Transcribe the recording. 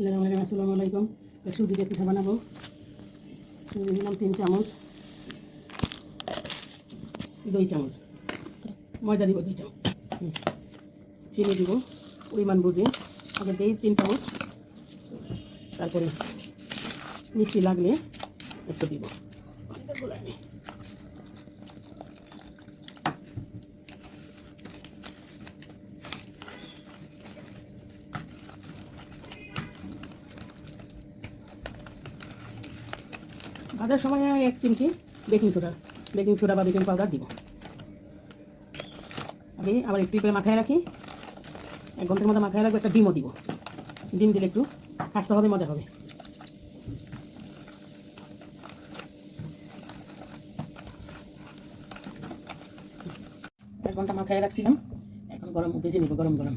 আসসালামু আলাইকুম। তো সুজি দিয়ে পিঠা বানাবো। সুজি দিলাম তিন চামচ দুই চামচ। ময়দা দিব দুই চামচ। চিনি দিব, পরিমাণ বুঝে। আগে দিই তিন চামচ। তারপরে মিষ্টি লাগলে একটু দিব। ভাজার সময় এক চিমটি বেকিং সোডা বেকিং সোডা বা বেকিং পাউডার দিব। আগে আবার একটু করে মাখায় রাখি। এক ঘণ্টার মধ্যে মাখায় রাখব, একটা ডিমও দিব। ডিম দিলে একটু খাসতে হবে, মজা হবে। এক ঘণ্টা মাখায় রাখছিলাম, এখন গরম ভেজে নিব গরম গরম।